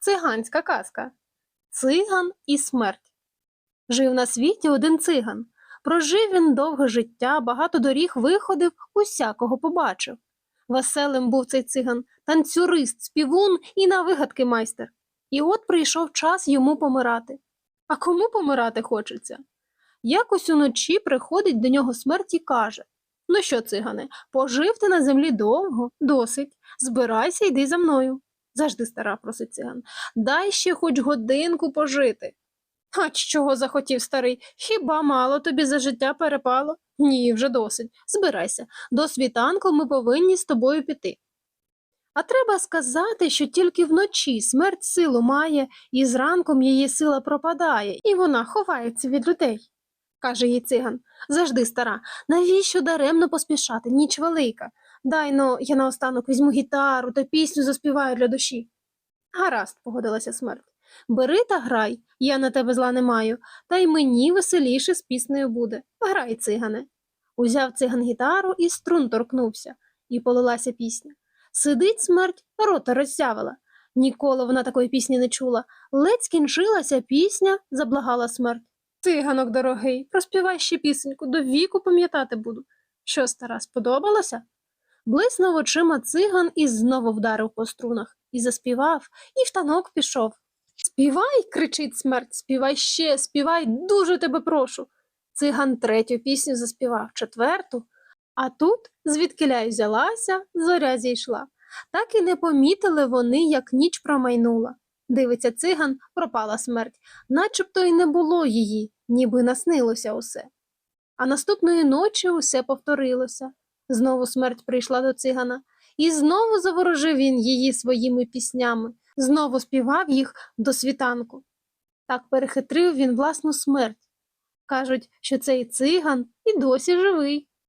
Циганська казка. Циган і смерть. Жив на світі один циган. Прожив він довге життя, багато доріг виходив, усякого побачив. Веселим був цей циган, танцюрист, співун і на вигадки майстер. І от прийшов час йому помирати. А кому помирати хочеться? Якось уночі приходить до нього смерть і каже Ну що, цигане, пожив ти на землі довго, досить. Збирайся, йди за мною. Завжди стара, просить циган. Дай ще хоч годинку пожити. А чого захотів старий? Хіба мало тобі за життя перепало? Ні, вже досить. Збирайся. До світанку ми повинні з тобою піти. А треба сказати, що тільки вночі смерть силу має, і зранком її сила пропадає, і вона ховається від людей. Каже їй циган. Завжди стара. Навіщо даремно поспішати? Ніч велика. Дай но я наостанок візьму гітару та пісню заспіваю для душі. Гаразд, погодилася смерть. Бери та грай, я на тебе зла не маю, та й мені веселіше з піснею буде. Грай, цигане. Узяв циган гітару і струн торкнувся, і полилася пісня. Сидить смерть, рота роззявила. Ніколи вона такої пісні не чула. Ледь скінчилася пісня, заблагала смерть. Циганок дорогий, проспівай ще пісеньку, до віку пам'ятати буду. Що, стара, сподобалося? Блиснув очима циган і знову вдарив по струнах, і заспівав, і в танок пішов. Співай, кричить смерть, співай ще, співай, дуже тебе прошу. Циган третю пісню заспівав, четверту. А тут, звідкиля й взялася, зоря зійшла. Так і не помітили вони, як ніч промайнула. Дивиться циган, пропала смерть, начебто й не було її, ніби наснилося усе. А наступної ночі усе повторилося. Знову смерть прийшла до цигана, і знову заворожив він її своїми піснями, знову співав їх до світанку. Так перехитрив він власну смерть. Кажуть, що цей циган і досі живий.